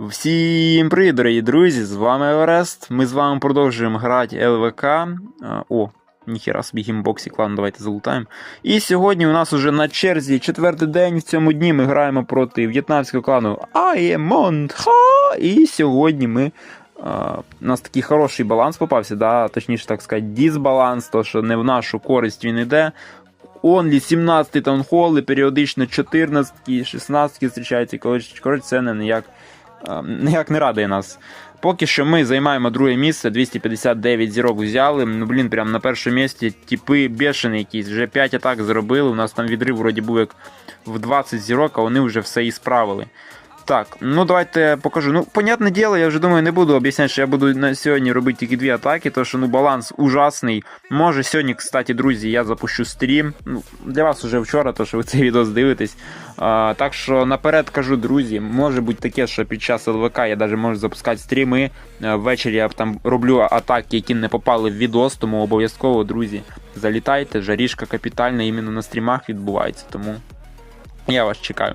Всім привіт, дорогі друзі! З вами Орест. Ми з вами продовжуємо грати ЛВК. О, ніхіра собі гімбоксі клан, давайте залутаємо. І сьогодні у нас уже на черзі четвертий день. В цьому дні ми граємо проти в'єтнамського клану Аємонд Ха. І сьогодні ми. У нас такий хороший баланс попався, да? точніше так сказати, дисбаланс, то що не в нашу користь він іде. Онлі 17 таунхоли, періодично 14, 16 зустрічаються. Коротше, це не ніяк, ніяк не радує нас. Поки що ми займаємо друге місце, 259 зірок взяли. Ну, блін, прям на першому місці типи бешені якісь. Вже 5 атак зробили. У нас там відрив вроді був як в 20 зірок, а вони вже все і справили. Так, ну давайте покажу. Ну, понятне діло, я вже думаю, не буду об'ясняти, що я буду на сьогодні робити тільки дві атаки, тому що ну баланс ужасний. Може, сьогодні, кстати, друзі, я запущу стрім. Ну, для вас вже вчора, то що ви цей відео дивитесь. А, так що наперед кажу, друзі, може бути таке, що під час ЛВК я навіть можу запускати стріми. Ввечері я там роблю атаки, які не попали в відос, тому обов'язково, друзі, залітайте. Жарішка капітальна іменно на стрімах відбувається, тому. Я вас чекаю.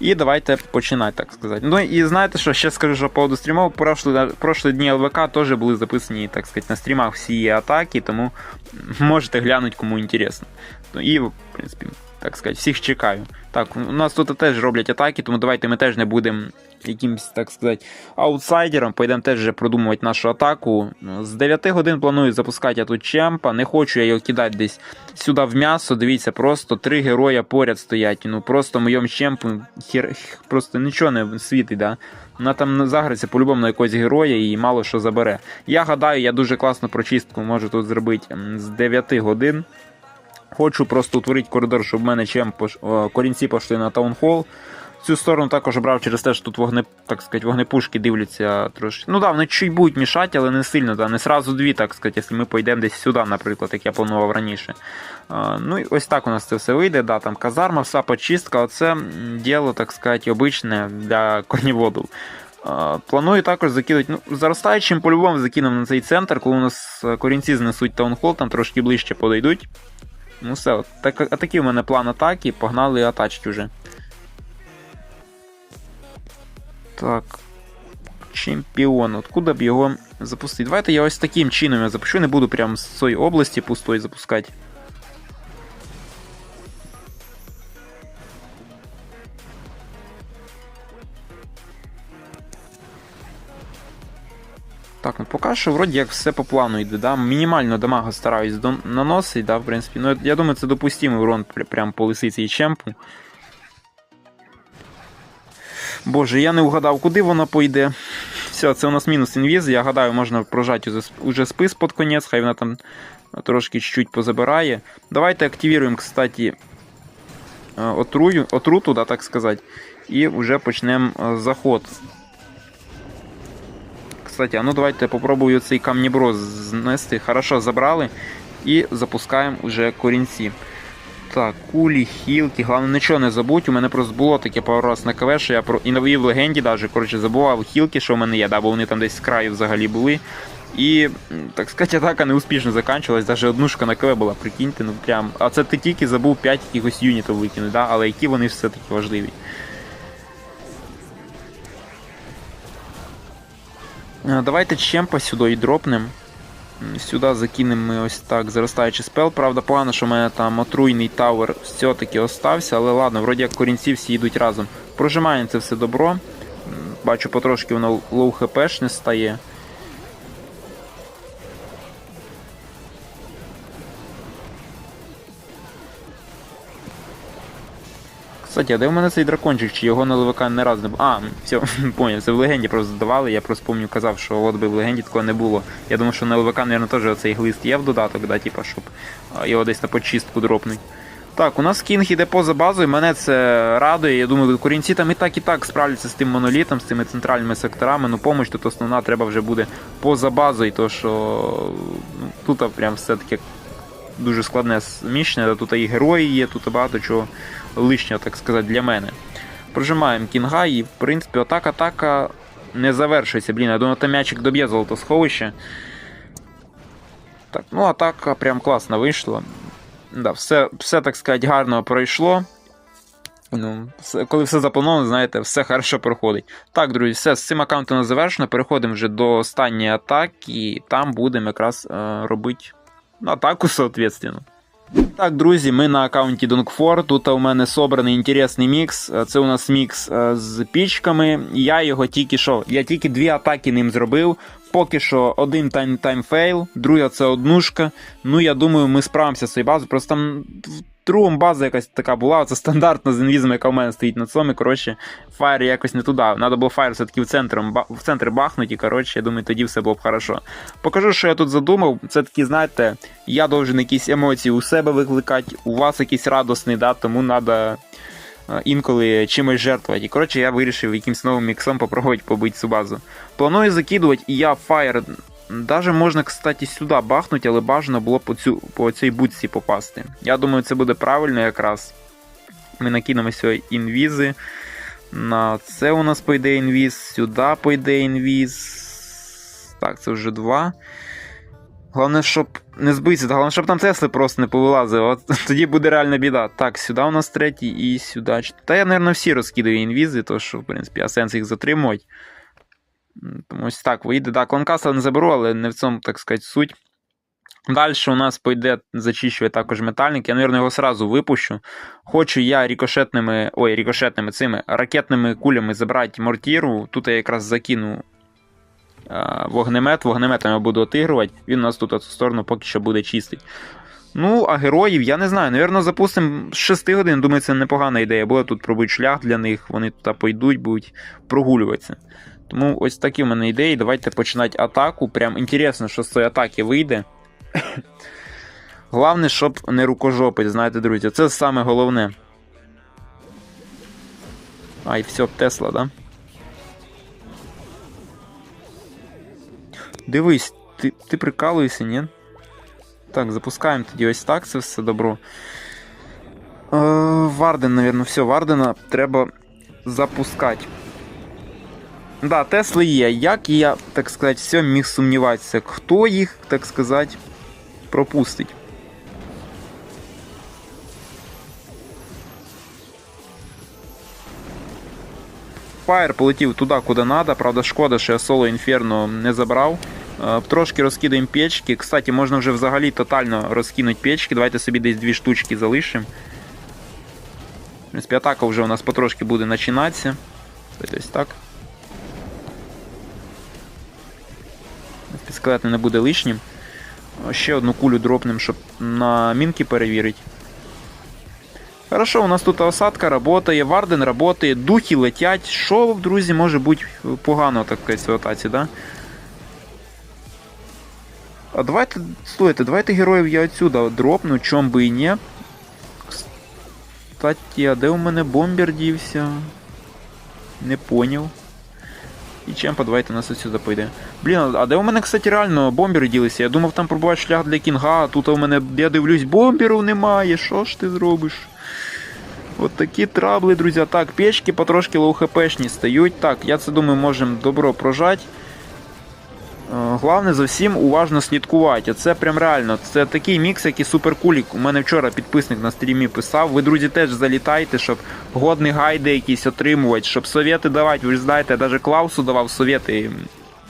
І давайте починати, так сказати. Ну і знаєте що, ще скажу, що по поводу стрімов, прошлі, дні ЛВК теж були записані, так сказати, на стрімах всі атаки, тому можете глянути, кому інтересно. Ну і, в принципі, так сказати, всіх чекаю. Так, у нас тут теж роблять атаки, тому давайте ми теж не будемо якимось, так сказати, аутсайдером. Пойдемо теж вже продумувати нашу атаку. З 9 годин планую запускати я тут чемпа. Не хочу я його кидати десь сюди в м'ясо. Дивіться, просто три героя поряд стоять. Ну просто моєму чемпу хер... просто нічого не світить, да? Вона там заграється по-любому на якогось героя і мало що забере. Я гадаю, я дуже класну прочистку можу тут зробити з 9 годин. Хочу просто утворити коридор, щоб в мене пош... корінці пішли на таунхол. Цю сторону також брав через те, що тут вогне, так сказати, вогнепушки дивляться трошки. Ну да, вони чуть будуть мішати, але не сильно, да, не сразу дві, так сказати, якщо ми поїдемо десь сюди, наприклад, як я планував раніше. А, ну і ось так у нас це все вийде. Да, там казарма, вся почистка, оце діло, так сказати, обичне для корніводів. А, Планую також закинути. Ну, заростаючим по-любому закинемо на цей центр, коли у нас е, корінці знесуть таунхол, там трошки ближче подойдуть. Ну все, так, а такий у мене план атаки, погнали атачки вже. Так. Чемпіон. Откуда б його запустити? Давайте я ось таким чином я запущу, не буду прям з цієї області пустої запускати. Так, ну поки що вроді як все по плану йде, да? Мінімально дамага стараюсь наносити, да, в принципі. Ну, я думаю, це допустимий урон пр- прям по лисиці і чемпу. Боже, я не вгадав, куди вона пойде. Все, це у нас мінус інвіз. Я гадаю, можна прожати уже, спис під конець, хай вона там трошки чуть-чуть позабирає. Давайте активуємо, кстати, е, отрую, отруту, да, так сказати. І вже почнемо е, заход. Кстати, а ну давайте попробую цей камніброс знести. Хорошо, забрали. І запускаємо вже корінці. Так, кулі, хілки, головне нічого не забудь. У мене просто було таке пару раз на КВ, що я про і нові в легенді даже, коротше, забував хілки, що в мене є, да, бо вони там десь з краю взагалі були. І, так сказати, атака неуспішно закінчилась, навіть однушка на КВ була, прикиньте, ну прям. А це ти тільки забув 5 якихось юнітів викинути, да? але які вони все-таки важливі. Давайте чемпа сюди і дропнем. Сюди закинемо ми ось так заростаючий спел. Правда, погано, що в мене там отруйний тавер все-таки остався, але ладно, вроді як корінці всі йдуть разом. Прожимаємо це все добро. Бачу, потрошки воно лоу хпшне стає. Кстати, а де в мене цей дракончик, чи його на ЛВК не раз не було? А, все, поняв, це в легенді просто здавали, я просто пам'ятаю, казав, що от би в легенді такого не було. Я думаю, що на ЛВК, мабуть, теж оцей глист є в додаток, да, типа, щоб його десь на почистку дропнуть. Так, у нас кінг іде поза базою, мене це радує. Я думаю, корінці там і так і так справляться з тим монолітом, з цими центральними секторами. Ну, помощь тут основна треба вже буде поза базою, то що ну, тут прям все таке дуже складне зміщення, тут і герої є, тут багато чого лишнього, так сказати, для мене. Прожимаємо кінга і, в принципі, отак атака не завершується. Блін, я думаю, там м'ячик доб'є золотосховище. Так, ну атака прям класно вийшла. Да, все, все, так сказати, гарно пройшло. Ну, все, коли все заплановано, знаєте, все хорошо проходить. Так, друзі, все, з цим аккаунтом завершено. Переходимо вже до останньої атаки, і там будемо якраз е, робити атаку, соответственно. Так, друзі, ми на аккаунті Donkfor. Тут у мене собраний інтересний мікс. Е, Це у нас мікс е, з пічками. Я його тільки що. Я тільки дві атаки ним зробив. Поки що один тайм таймфейл, друга це однушка. Ну, я думаю, ми справимося з цією базою. Просто там другому база якась така була. Це стандартна з інвізом, яка в мене стоїть на цьому. Коротше, фаєр якось не туди. Надо було фаєр все-таки в центр, в центр бахнути. Коротше, я думаю, тоді все було б хорошо. Покажу, що я тут задумав. Це такі, знаєте, я должен якісь емоції у себе викликати, у вас якийсь радосний, да, тому треба інколи чимось жертвувати. І коротше, я вирішив якимсь новим міксом попробувати побити цю базу. Планую закидувати, і я фаєр. Даже можна, кстати, сюди бахнути, але бажано було по цю, по цій будці попасти. Я думаю, це буде правильно якраз. Ми накинемо сьогодні інвізи. На це у нас пойде інвіз, сюди пойде інвіз. Так, це вже два. Головне, щоб не збитися, головне, щоб там Тесли просто не повилазили. От тоді буде реальна біда. Так, сюди у нас третій і сюди. Та я, мабуть, всі розкидаю інвізи, то що, в принципі, а сенс їх затримувати. Тому ось так вийде. Так, кланкасла не заберу, але не в цьому, так сказати, суть. Далі у нас пойде зачищує також метальник. Я, мабуть, його сразу випущу. Хочу я рікошетними, ой, рікошетними цими ракетними кулями забрати мортіру. Тут я якраз закину вогнемет, вогнеметом я буду отигрувати, він у нас тут цю сторону поки що буде чистить. Ну, а героїв, я не знаю. Навірно, запустимо з 6 годин. Думаю, це непогана ідея. Буде тут пробити шлях для них, вони тут пойдуть, будуть прогулюватися. Тому ось такі в мене ідеї. Давайте починати атаку. Прям інтересно, що з цієї атаки вийде. Головне, щоб не рукожопить, знаєте, друзі. Це саме головне. Ай, все, Тесла, да? Дивись, ти ти прикалуєшся, ні? Так, запускаємо тоді ось так, це все добро. Е, Варден, напевно, все, Вардена треба запускати. Да, Тесли є. Як я, так сказати, все міг сумніватися, хто їх, так сказати, пропустить. Фаєр полетів туди, куди треба. Правда, шкода, що я соло інферно не забрав. Е, трошки розкидаємо печки. Кстати, можна вже взагалі тотально розкинути печки. Давайте собі десь дві штучки залишимо. В принципі, атака вже у нас потрошки буде починатися. Ось так. Скелет не буде лишнім. Ще одну кулю дропнем, щоб на мінки перевірити. Хорошо, у нас тут осадка работає, Варден работає, духи летять. Що, друзі, може бути погано в ситуації, да? А давайте, слухайте, давайте героїв я отсюда дропну, чом би і не. Кстати, а де у мене бомбер дівся? Не поняв. І чемпа, давайте нас сюди пойде. Блін, а де у мене, кстати, реально бомбери ділися? Я думав, там пробувати шлях для кінга, а тут у мене, я дивлюсь, бомберів немає. Що ж ти зробиш? От такі трабли, друзі. Так, печки потрошки лоу-хпшні стають. Так, я це думаю, можемо добро прожати. Е, головне за всім уважно слідкувати. Це прям реально. Це такий мікс, як і суперкулік. У мене вчора підписник на стрімі писав. Ви, друзі, теж залітайте, щоб годні гайди якісь отримувати, щоб совєти давати. Ви ж знаєте, я навіть Клаусу давав совєти.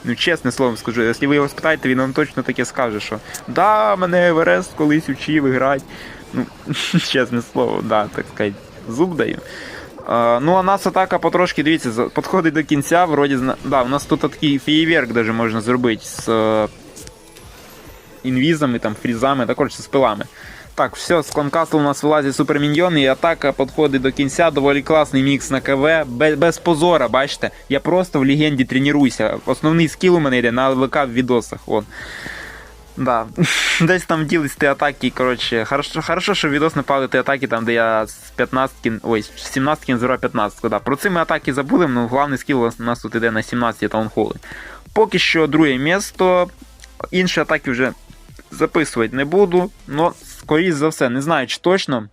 Ну, чесне слово скажу, якщо ви його спитаєте, він вам точно таке скаже, що да, мене Еверест колись учив грати. Ну, чесне слово, да, так сказати, зуб даю. Ну, а нас атака потрошки, дивіться, підходить до кінця. Вроді, да, у нас тут такий феєверк даже можна зробити з е, інвізами, там, фрізами, також з пилами. Так, все, з кланкасту у нас вилазить суперміньйон, і атака підходить до кінця. Доволі класний мікс на КВ. Без, без позора, бачите. Я просто в легенді тренуюся. Основний скіл у мене йде на ЛВК в відосах. Вон. Да. Десь там ділись ті атаки, коротше, хорошо, хорошо, що відос не ті атаки, там, де я з 15 ой, з 17 не збирав 15. Да. Про ці ми атаки забули, але головний скіл у нас тут іде на 17 таунхоли. Поки що друге місто. Інші атаки вже записувати не буду, але, скоріш за все, не знаю, чи точно.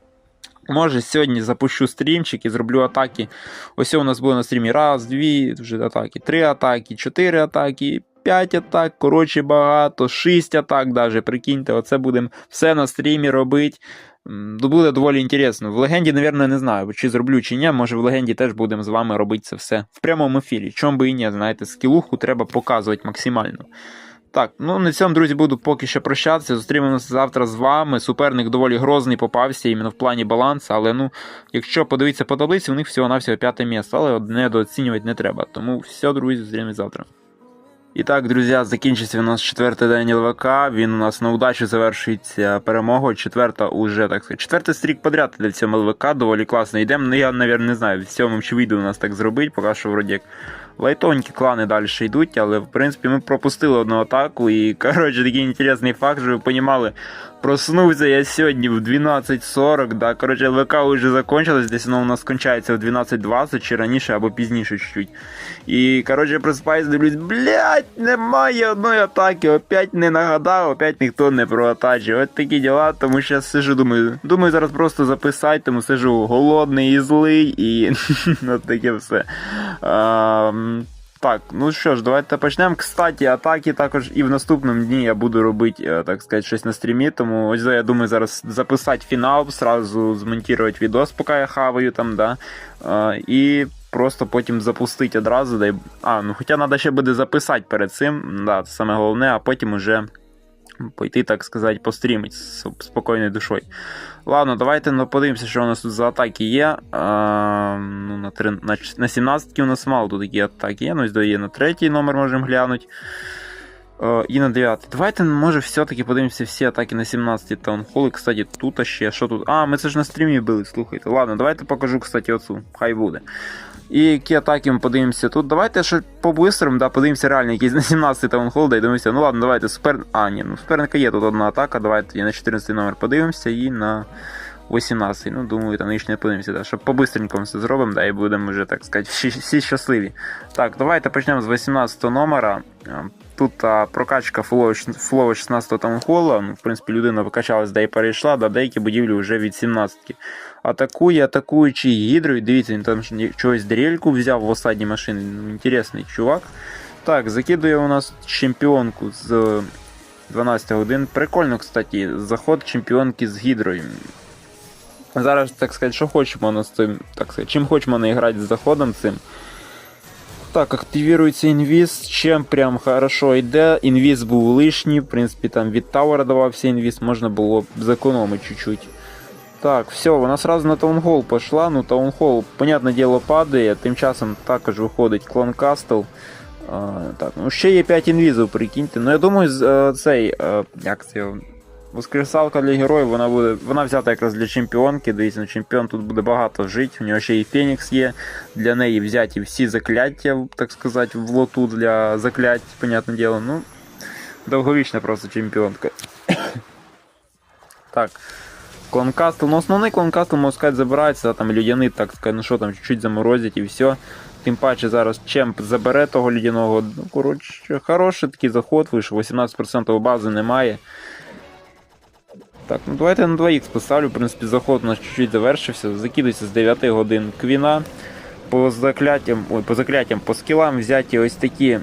Може, сьогодні запущу стрімчик і зроблю атаки. Ось у нас було на стрімі раз, дві вже атаки, три атаки, чотири атаки. 5 атак, коротше багато, 6 атак даже, прикиньте, оце будемо все на стрімі робити. Буде доволі інтересно. В легенді, напевно, не знаю, чи зроблю, чи ні. Може в легенді теж будемо з вами робити це все в прямому ефірі. Чом би і ні, знаєте, скілуху треба показувати максимально. Так, ну на цьому, друзі, буду поки що прощатися. Зустрінемося завтра з вами. Суперник доволі грозний попався іменно в плані балансу, але ну, якщо подивитися по таблиці, у них всього-навсього п'яте місце, але недооцінювати не треба. Тому все, друзі, зустрінемось завтра. І так, друзі, закінчиться у нас четвертий день ЛВК. Він у нас на удачу завершується перемогою. Четверта уже, так сказати, четвертий стрік подряд для цього ЛВК, доволі класно йдемо. Ну я, навіть, не знаю, в цьому чи вийде у нас так зробити, поки що вроді як лайтонькі клани далі йдуть, але в принципі ми пропустили одну атаку. І коротше такий інтересний факт, щоб ви розуміли, проснувся я сьогодні в 12.40. Да, коротше, ЛВК вже закончилось, десь воно у нас кончається в 12.20 чи раніше або пізніше чуть-чуть. І коротше просипаюсь, дивлюсь, блять, немає одної атаки, опять не нагадав, опять ніхто не проатачив. От такі діла, тому що сижу, думаю, думаю, зараз просто записати, тому сижу голодний і злий, і от таке все. Так, ну що ж, давайте почнемо. Кстати, атаки також і в наступному дні я буду робити, е, так сказати, щось на стрімі. Тому ось я думаю зараз записати фінал, сразу змонтувати відос, поки я хаваю там, да. Е, І просто потім запустити одразу. Дай... А, ну хоча треба ще буде записати перед цим, да, це саме головне, а потім уже пойти, так сказати, пострімити з спокійною душою. Ладно, давайте ну, подивимося, що у нас тут за атаки є. А, ну, На три, на, на 17 у нас мало тут такі атаки є. Ну, є на третій номер можемо глянути. І на 9. Давайте, може, все-таки подивимося всі атаки на 17 таунхоли. Кстати, тут ще. Що тут? А, ми це ж на стрімі били, слухайте. Ладно, давайте покажу, кстати, оцю. Хай буде. І які атаки ми подивимося тут. Давайте ще по-бистрому, да, подивимося реально якийсь на 17-й таунхолда і дивимося. Ну ладно, давайте супер. А, ні, ну суперника є тут одна атака. Давайте на 14 номер подивимося і на 18. Ну, думаю, там нічого не подивимося, да, щоб по-бистренькому все зробимо, да, і будемо вже, так сказати, всі, всі щасливі. Так, давайте почнемо з 18 номера. Тут а, прокачка флоу 16 таунхола. Ну, в принципі, людина викачалась, да і перейшла, да деякі будівлі вже від 17 -ки. Атакує, атакуючи гідрою. Дивіться, він там чогось дрельку взяв в останній машині. Інтересний чувак. Так, закидує у нас чемпіонку з 12 годин. Прикольно, кстати, заход чемпіонки з гідрою. Зараз, так сказати, що хочемо з цим, так сказати, чим хочемо не грати з заходом цим. Так, активірується інвіз, чим прям хорошо йде. Інвіз був лишній, в принципі, там від Тауера давався інвіз, можна було зекономити чуть-чуть. Так, все, вона сразу на таунхол пошла. Ну, таунхол, понятне діло, падає, тим часом також виходить клон Кастл. Так, ну Ще є 5 інвізів, прикиньте. Ну, я думаю, цей. як це. Воскресалка для героїв, вона буде, вона взята якраз для чемпіонки. Дивіться, ну, чемпіон тут буде багато жити. У нього ще і Фенікс є. Для неї взяті всі закляття, так сказати, в лоту для заклять, понятне діло. Ну, довговічна просто чемпіонка. так. Клонкастл, ну основний клонкастл, можна сказати, забирається, там людяний, так сказати, ну що там, чуть-чуть заморозять і все. Тим паче зараз чемп забере того людяного. Ну, коротше, хороший такий заход вийшов, 18% бази немає. Так, ну давайте на 2х поставлю, в принципі, заход у нас чуть-чуть завершився. Закидується з 9 годин квіна. По закляттям, ой, по закляттям, по скілам взяті ось такі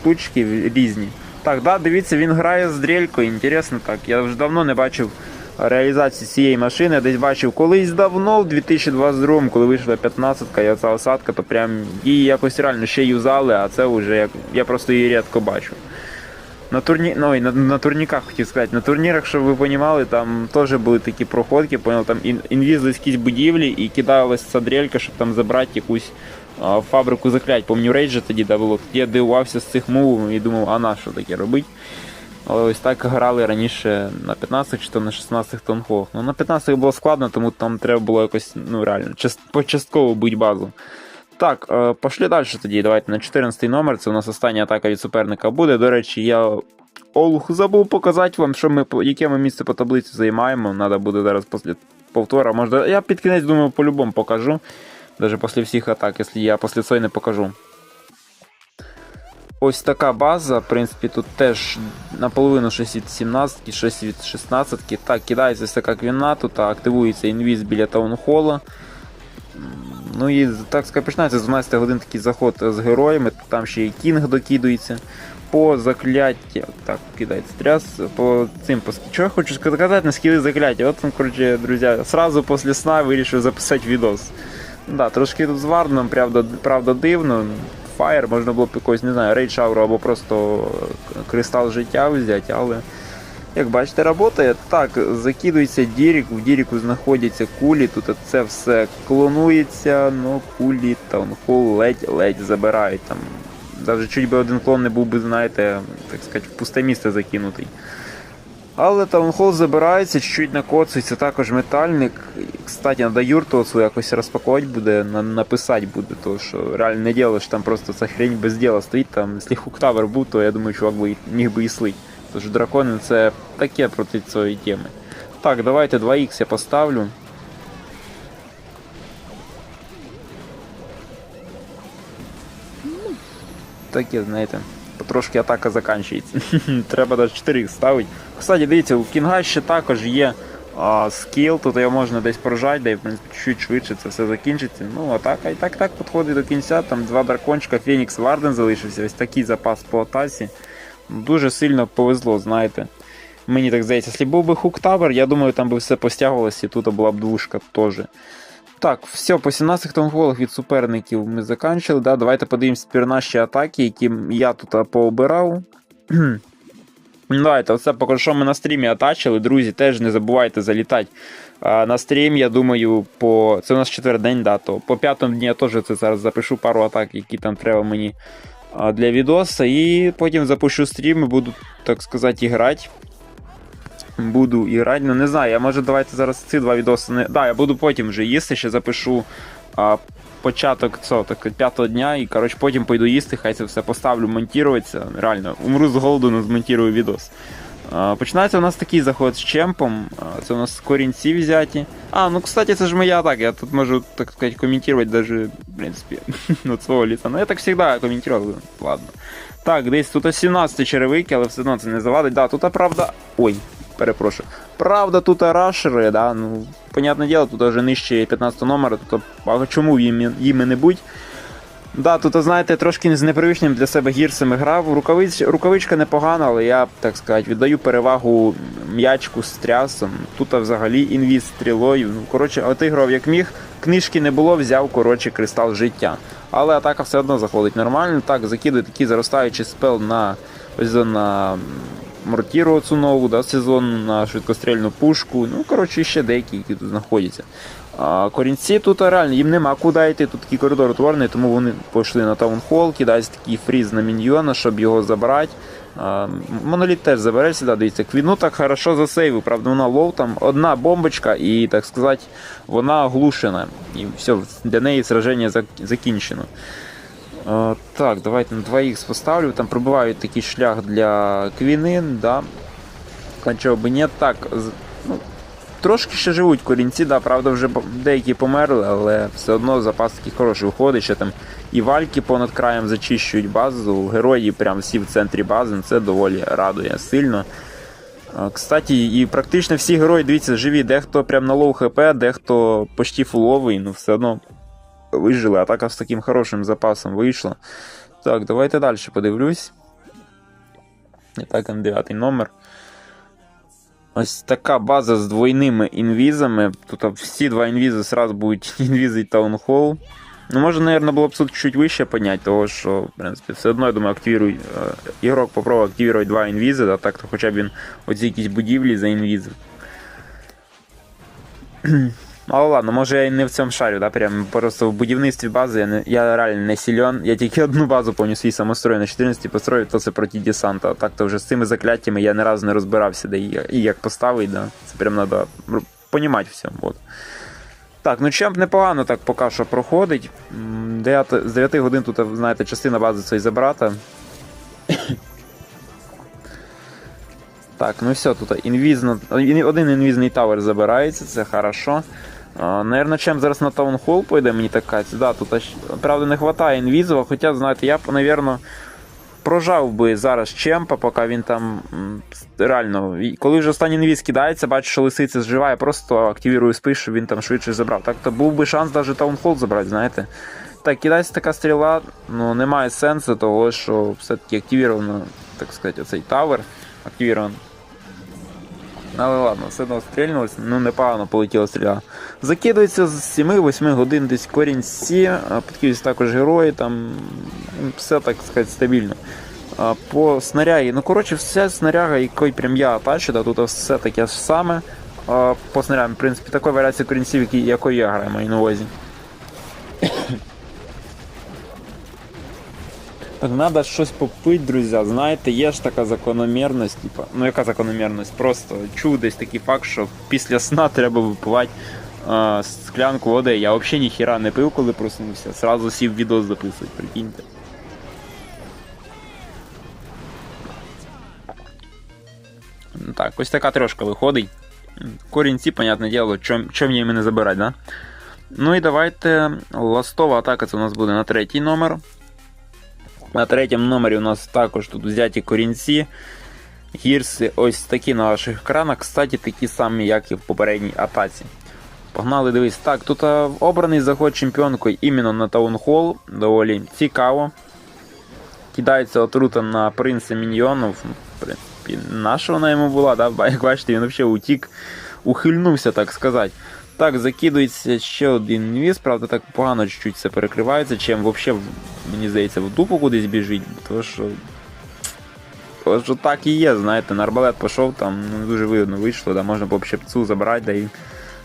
штучки різні. Так, да, дивіться, він грає з дрелькою. Інтересно так. Я вже давно не бачив реалізації цієї машини. Десь бачив колись давно, в 2022 коли вийшла 15-ка і оця осадка, то прям її якось реально ще юзали, а це вже як я просто її рідко бачу. На турні... ну, на, на турніках хотів сказати, на турнірах, щоб ви розуміли, там теж були такі проходки, понял, там інвізли якісь будівлі і кидалась ця щоб там забрати якусь а, фабрику заклять. Помню, рейджа тоді да, було. Я дивувався з цих мувів і думав, а на що таке робити? Але ось так грали раніше на 15 чи то на 16 тонках. Ну на 15 було складно, тому там треба було якось ну реально почастково бути базу. Так, е, пошли далі тоді. Давайте на 14 номер. Це у нас остання атака від суперника буде. До речі, я Олух забув показати вам, що ми, яке ми місце по таблиці займаємо. Треба буде зараз після повтора. Можна... Я під кінець думаю, по-любому покажу. Навіть після всіх атак, якщо я після цієї не покажу. Ось така база, в принципі, тут теж наполовину 6 від 17, 6 від 16. Так, кидається ось така квіна, тут активується інвіз біля таунхола. Ну і так починається з 12 годин такий заход з героями, там ще і кінг докидується. По закляття. Так, кидається тряс. По цим по Що я хочу сказати на скіли закляття. От там, коротше, друзі, сразу після сна вирішив записати відос. Да, трошки тут з правда, правда дивно. Фаєр, можна було б якогось, не знаю, рейдж ауру або просто кристал життя взяти, але. Як бачите, працює. Так, закидується Дірік, в Діріку знаходяться кулі, тут це все клонується, ну кулі таунхол ледь-ледь забирають там. Навіть чуть би один клон не був би, знаєте, так сказати, в пусте місце закинутий. Але таунхол забирається, чуть-чуть накоцується, також метальник. Кстати, треба юрту якось розпакувати буде, написати буде, то що реально не що там просто ця хрень без діла стоїть, там, якщо хуктавер був, то я думаю, чувак би міг би і слить. Тож дракони це таке проти цієї теми. Так, давайте 2х я поставлю. Таке, знаєте, потрошки атака закінчується. Треба навіть 4 ставити. Кстати, дивіться, у Кінга ще також є а, скіл, тут його можна десь прожати, де в принципі чуть швидше це все закінчиться. Ну, атака і так так підходить до кінця. Там два дракончика, Фенікс Варден залишився. Ось такий запас по атаці. Дуже сильно повезло, знаєте. Мені так здається, якщо був би хуктавер, я думаю, там би все постягувалося і тут була б двушка теж. Так, все, по 17 тонголах від суперників ми закінчили. Да? Давайте подивимось тепер наші атаки, які я тут пообирав. Давайте, оце поки що ми на стрімі атачили. Друзі, теж не забувайте залітати а, на стрім. Я думаю, по. Це у нас четвертий день, да, то по п'ятому дні я теж це зараз запишу пару атак, які там треба мені для відоса. І потім запущу стрім і буду, так сказати, грати. Буду грати, ну не знаю, я може давайте зараз ці два відоси не. Да, я буду потім вже їсти, ще запишу а, початок цього, так, п'ятого дня, і коротше, потім пойду їсти, хай це все поставлю, монтуватися. Реально, умру з голоду, но змонтірую відос. Починається у нас такий заход з чемпом. Це у нас корінці взяті. А, ну кстати, це ж моя атака. Я тут можу, так сказать, комментировать даже, в принципе, от свого лица. Ну я так завжди комментировал, ладно. Так, десь тут 17 черевики, але все одно це не завадить. Да, тут правда. Ой, перепрошую. Правда, тут рашери, да, ну, понятне діло, тут вже нижче 15 номера, тут а чому їм, їм і не будь. Да, тут, знаєте, трошки з непривичним для себе гірсами грав. Рукавич, рукавичка непогана, але я, так сказати, віддаю перевагу м'ячку з трясом. Тут взагалі інвіз стрілою. Ну, коротше, отиграв як міг. Книжки не було, взяв, коротше, кристал життя. Але атака все одно заходить нормально. Так, закидує такий заростаючий спел на ось на мортіру цю нову, да, сезон на швидкострільну пушку. Ну, коротше, ще деякі, які тут знаходяться. А Корінці тут реально їм нема куди йти, тут такий коридор утворений, тому вони пішли на таунхол, кидають такий фріз на міньйона, щоб його забрати. Моноліт теж забереться, да, дивіться, квіну так хорошо засейвив, правда, вона лоу, там одна бомбочка і, так сказати, вона оглушена. І все, для неї сраження закінчено. Так, давайте на 2х поставлю. Там пробивають такий шлях для квінин, да. А чого би ні, так. Ну, Трошки ще живуть корінці, да, правда, вже деякі померли, але все одно запас такий хороший виходить. Ще там і вальки понад краєм зачищують базу, герої прям всі в центрі бази, це доволі радує сильно. Кстати, і практично всі герої, дивіться, живі, дехто прям на лоу хп, дехто почти фуловий, ну все одно вижили. Атака з таким хорошим запасом вийшла. Так, давайте далі подивлюсь. І так, 9 номер. Ось така база з двойними інвізами. Тут всі два інвізи сразу будуть інвізи і таунхол. Ну, може, наверное, було б тут чуть вище понять, того що, в принципі, все одно, я думаю, активіруй, е, ігрок попробує активувати два інвізи, да, так то хоча б він оці якісь будівлі заінвізив. Але ладно, може я і не в цьому шарю, да, прям просто в будівництві бази я не, я реально не силен. Я тільки одну базу повністю свій самострой на 14 построїв, то це проти десанта. Так то вже з цими закляттями я не разу не розбирався, де і, і як поставити, да. Це прям треба понімати все. Вот. Так, ну чемп непогано так поки що проходить. 9, з 9 годин тут, знаєте, частина бази цієї забрата. Так, ну все, тут інвізно, один інвізний тавер забирається, це хорошо. Наверно, чим зараз на таунхол пойде, мені так кажеться. Да, тут правда не вистачає інвізова, хоча, знаєте, я б, напевно, прожав би зараз Чемпа, поки він там реально. Коли вже останній інвіз кидається, бачу, що лисиця зживає, просто активірую спиш, щоб він там швидше забрав. Так то був би шанс навіть таунхол забрати, знаєте. Так, кидається така стріла, ну немає сенсу того, що все-таки активіровано, так сказати, оцей тавер активірован. Але ладно, все одно стрільнулося, ну непогано полетіла стріля. Закидується з 7-8 годин десь корінь Сі, підкидуються також герої, там все так сказати стабільно. По снарягі, ну коротше, вся снаряга, якої прям я тачу, тут все таке саме. По снарягам, в принципі, такої варіації корінців, якої я граю, маю на увазі. Треба щось попити, друзі. Знаєте, є ж така закономірність, типа, ну яка закономірність? Просто чув десь такий факт, що після сна треба випивати а, склянку води. Я взагалі ніхіра не пив, коли проснувся. Сразу сів відео записувати, прикиньте. Так, ось така трошка виходить. Корінці, понятне діло, чом, чом мені не забирати, да? Ну і давайте ластова атака це у нас буде на третій номер. На третьому номері у нас також тут взяті корінці. Гірси ось такі на ваших екранах, кстати, такі самі, як і в попередній атаці. Погнали, дивись. Так, тут обраний заход чемпіонкою іменно на таунхол. Доволі цікаво. Кидається отрута на принца міньйонів. Ну, В принципі, наша вона йому була, да? Як бачите, він взагалі утік, ухильнувся, так сказати. Так, закидується ще один інвіз, правда, так погано чуть-чуть це перекривається, чим взагалі, мені здається, в дупу кудись біжить, тому що. Тому що так і є, знаєте, на арбалет пішов, там ну, дуже видно вийшло, да, можна було б ще пцу забрати, да і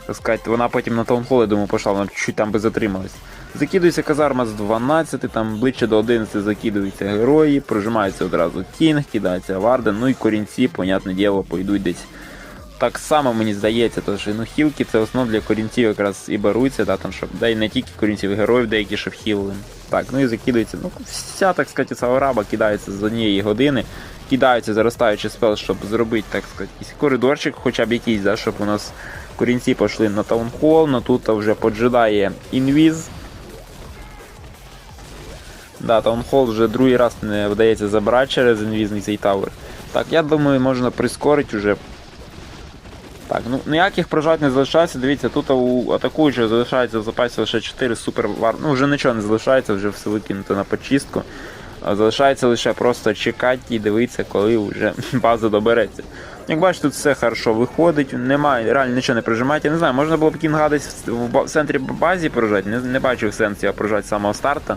так сказати, вона потім на таунхол, я думаю, пішла, вона чуть там би затрималась. Закидується казарма з 12, там ближче до 11 закидуються герої, прожимається одразу кінг, кидається варден, ну і корінці, понятне діло, пойдуть десь. Так само мені здається, то що ну, хілки це основ для корінців якраз і беруться, да, там, щоб, да і не тільки корінців, героїв деякі, що вхилили. Так, ну і закидується. Ну, вся, так сказати, ця раба кидається з однієї години, кидається заростаючий спел, щоб зробити, так сказати, якийсь коридорчик, хоча б якийсь, да, щоб у нас корінці пішли на таунхол, но тут вже поджидає інвіз. Да, таунхол вже другий раз не вдається забрати через інвізний цей тавер. Так, я думаю, можна прискорити вже. Так, ну ніяких прожать не залишається. Дивіться, тут у атакуючого залишається в запасі лише 4 супер вар. Ну вже нічого не залишається, вже все викинуто на почистку. Залишається лише просто чекати і дивитися, коли вже база добереться. Як бачите, тут все хорошо виходить, немає, реально нічого не прижимається. Я не знаю, можна було б кінга десь в, центрі базі прожати, не, не бачив сенсу я прожати з самого старту.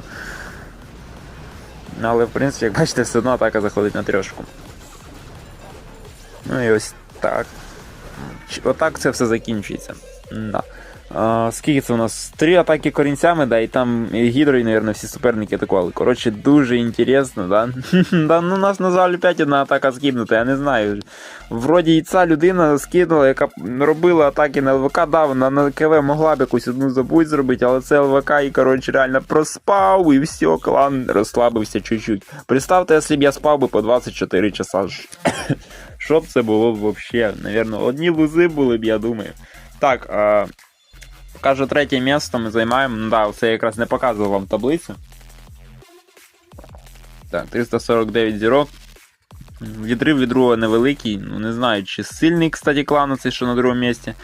Ну, Але в принципі, як бачите, все одно атака заходить на трьошку. Ну і ось так. Отак це все закінчується. Да. Скільки це у нас? Три атаки корінцями, да, і там гідро, і, мабуть, всі суперники атакували. Коротше, дуже інтересно, да. да ну, у нас на жаль, опять одна атака скинута, я не знаю. Вроді і ця людина скинула, яка робила атаки на ЛВК, да, вона на КВ могла б якусь одну забудь зробити, але це ЛВК і, коротше, реально проспав, і все, клан розслабився чуть-чуть. Представте, якщо б я спав би по 24 часа. Що б це було б вообще? Навірно, одні лузи були б, я думаю. Так, а, каже, третє місце ми займаємо. Ну да, це я якраз не показував вам таблицю. Так, 349 зірок. Відрив від другого невеликий. Ну не знаю, чи сильний, кстати, клан цей, що на другому місці.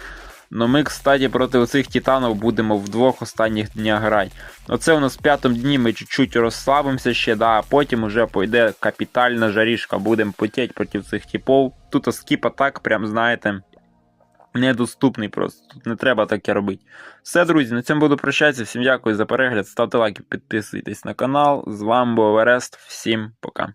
Но ми, кстати, проти оцих титанів будемо в двох останніх днях грати. Оце у нас в п'ятому дні ми чуть-чуть розслабимося ще, да, а потім уже пойде капітальна жарішка. Будемо потеть проти цих типов. Тут скіп атак, прям знаєте, недоступний просто. Тут не треба таке робити. Все, друзі, на цьому буду прощатися. Всім дякую за перегляд. Ставте лайки, підписуйтесь на канал. З вами був Верест. Всім пока.